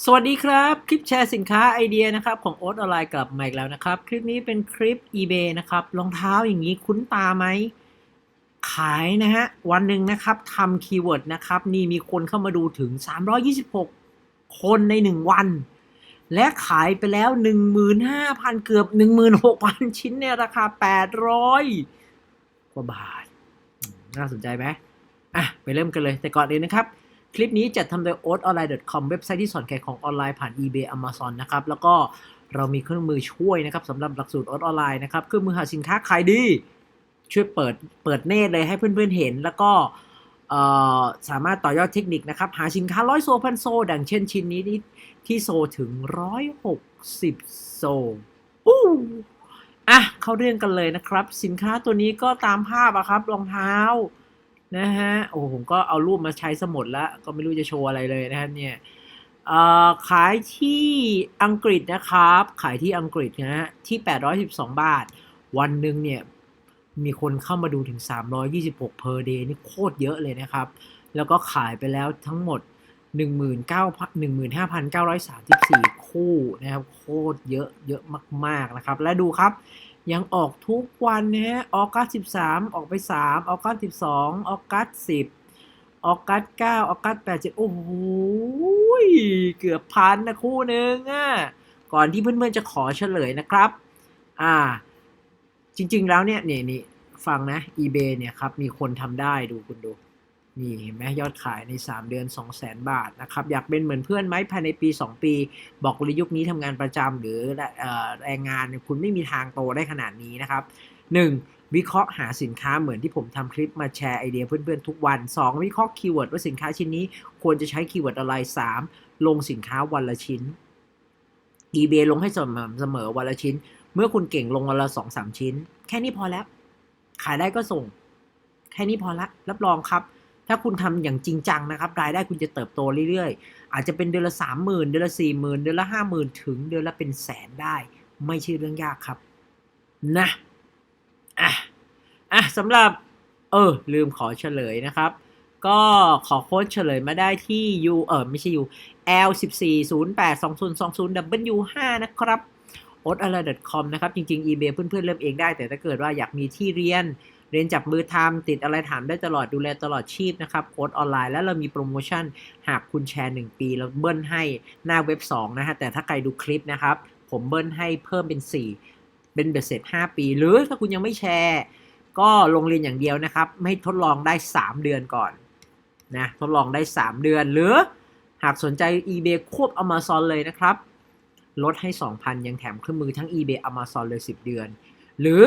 สวัสดีครับ คลิปแชร์สินค้าไอเดียนะครับของโอ๊ตออนไลน์กลับมาอีกแล้วนะครับ คลิปนี้เป็นคลิป eBay นะครับรองเท้าอย่างนี้คุ้นตาไหม ขายนะฮะ วันหนึ่งนะครับทำคีย์เวิร์ดนะครับ นี่มีคนเข้ามาดูถึง 326 คนใน 1 วัน และขายไปแล้ว 15,000 เกือบ 16,000 ชิ้นในราคา 800 กว่าบาท น่าสนใจไหมอะ ไปเริ่มกันเลยแต่ก่อนอื่นนะครับ คลิปนี้จัดทำโดย oatonline.com เว็บไซต์ที่สอนขายของออนไลน์ผ่าน eBay Amazon นะครับ แล้วก็เรามีเครื่องมือช่วยนะครับสำหรับหลักสูตรออนไลน์นะครับ เครื่องมือหาสินค้าขายดี ช่วยเปิดเปิดเนตเลยให้เพื่อนๆเห็น แล้วก็สามารถต่อยอดเทคนิคนะครับ หาสินค้าร้อยโซพันโซ ดังเช่นชิ้นนี้ที่ที่โซถึง160โซอู้อะเข้าเรื่องกันเลยนะครับ สินค้าตัวนี้ก็ตามภาพอะครับรองเท้า นะฮะโอ้โหผมก็เอารูปมาใช้สมุดล้วก็ไม่รู้จะโชว์อะไรเลยนะครับเนี่ยขายที่อังกฤษนะครับ ขายที่อังกฤษนะฮะที่ 812 บาท วันหนึ่งเนี่ยมีคนเข้ามาดูถึง 326 per day นี่โคตรเยอะเลยนะครับ แล้วก็ขายไปแล้วทั้งหมด 19,000 15,934 คู่นะครับ โคตรเยอะเยอะมาก ๆ นะครับ และดูครับ ยังออกทุกวันนะฮะออกัส13 ออกไป 3 ออกัส12 ออกัส10 ออกัส9 ออกัส8 7 โอ้โห เกือบพันนะคู่หนึ่งอะ ก่อนที่เพื่อนๆจะขอเฉลยนะครับ อ่า จริงๆแล้วเนี่ยนี่นี่ฟังนะ eBay เนี่ยครับ มีคนทำได้ดูคุณดู นี่เห็นไหมยอดขายใน 3 เดือน 2 0 0 0 0 0บาทนะครับ อยากเป็นเหมือนเพื่อนไหมภายในปี 2 ปี บอกเลยยุคนี้ทำงานประจำหรือแรงงานเนี่ยคุณไม่มีทางโตได้ขนาดนี้นะครับ 1. วิเคราะห์หาสินค้าเหมือนที่ผมทำคลิปมาแชร์ไอเดียเพื่อนๆทุกวัน 2. วิเคราะห์คีย์เวิร์ดว่าสินค้าชิ้นนี้ควรจะใช้คีย์เวิร์ดอะไร 3. ลงสินค้าวันละชิ้น eBay ลงให้สม่ำเสมอวันละชิ้น เมื่อคุณเก่งลงวันละสองสามชิ้น แค่นี้พอแล้ว ขายได้ก็ส่ง แค่นี้พอละรับรองครับ ถ้าคุณทำอย่างจริงจังนะครับ รายได้คุณจะเติบโตเรื่อยๆ อาจจะเป็นเดือนละสามหมื่นเดือนละสี่หมื่นเดือนละห้าหมื่นถึงเดือนละเป็นแสนได้ ไม่ใช่เรื่องยากครับ นะอะอะสำหรับ เออ ลืมขอเฉลยนะครับ ก็ขอโค้ดเฉลยมาได้ที่ U เออไม่ใช่ U L 1 4 0 8 2 0 2 0 W 5นะครับ o t a l a c o m นะครับ จริงๆ eBay เพื่อนๆ เริ่มเองได้ แต่ถ้าเกิดว่าอยากมีที่เรียน เรียนจับมือทำติดอะไรถามได้ตลอดดูแลตลอดชีพนะครับโค้ดออนไลน์แล้วเรามีโปรโมชั่นหากคุณแชร์ 1 ปี เราเบิ้ลให้หน้าเว็บ 2 นะฮะ แต่ถ้าใครดูคลิปนะครับ ผมเบิ้ลให้เพิ่มเป็น 4 เป็นเบ็ดเสร็จ 5 ปี หรือถ้าคุณยังไม่แชร์ ก็ลงเรียนอย่างเดียวนะครับ ไม่ทดลองได้ 3 เดือนก่อนนะทดลองได้ 3 เดือนหรือหากสนใจ eBay ควบ Amazon เลยนะครับ ลดให้ 2,000 ยังแถมเครื่องมือทั้ง eBay Amazon เลย 10 เดือน หรือ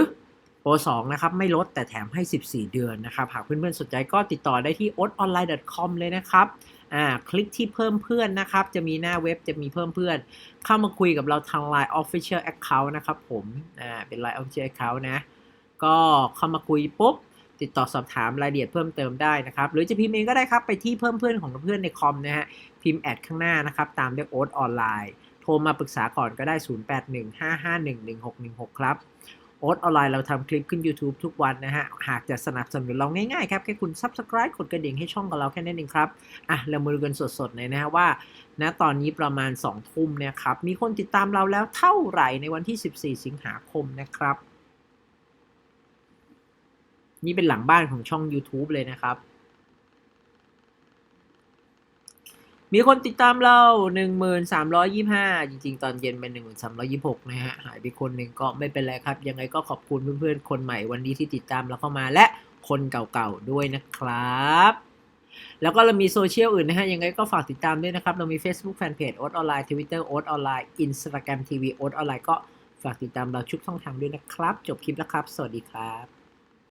ปร 2 นะครับ ไม่ลดแต่แถมให้ 14 เดือนนะครับ หากเพื่อนๆ สนใจก็ติดต่อได้ที่ otonline.com เลยนะครับอ่าคลิกที่เพิ่มเพื่อนนะครับ จะมีหน้าเว็บจะมีเพิ่มเพื่อน เข้ามาคุยกับเราทาง Line Official Account นะครับผมอ่าเป็น Line Official Account นะ ก็เข้ามาคุยปุ๊บ ติดต่อสอบถามรายละเอียดเพิ่มเติมได้นะครับ หรือจะพิมพ์เองก็ได้ครับ ไปที่เพิ่มเพื่อนของเพื่อนในคอมนะฮะพิมพ์แอดข้างหน้านะครับตามด้วยโอ๊ตออนไลน์โทรมาปรึกษาก่อนก็ได้ 0815511616 ครับ อ๊ตออนไลน์เราทำคลิปขึ้น YouTube ทุกวันนะฮะ หากจะสนับสนุนเราง่ายๆครับ แค่คุณ Subscribe กดกระดิ่งให้ช่องกับเราแค่นั้นเองครับ อะ เรามาดูกันสดๆเลยนะฮะว่าณตอนนี้ประมาณ 2 ทุ่มเนี่ยครับ มีคนติดตามเราแล้วเท่าไหร่ในวันที่ 14 สิงหาคมนะครับ นี่เป็นหลังบ้านของช่อง YouTube เลยนะครับ มีคนติดตามเรา 1,325 จริง ๆ ตอนเย็นเป็น 1,326 นะฮะ หายไปคนหนึ่งก็ไม่เป็นไรครับ ยังไงก็ขอบคุณเพื่อนๆ คนใหม่วันนี้ที่ติดตามเราเข้ามาและคนเก่าๆ ด้วยนะครับ แล้วก็เรามีโซเชียลอื่นนะฮะ ยังไงก็ฝากติดตามด้วยนะครับ เรามี Facebook Fanpage โอ๊ตออนไลน์ Twitter โอ๊ตออนไลน์ Instagram TV โอ๊ตออนไลน์ก็ฝากติดตามเราชุกช่องทางด้วยนะครับ จบคลิปแล้วครับ สวัสดีครับ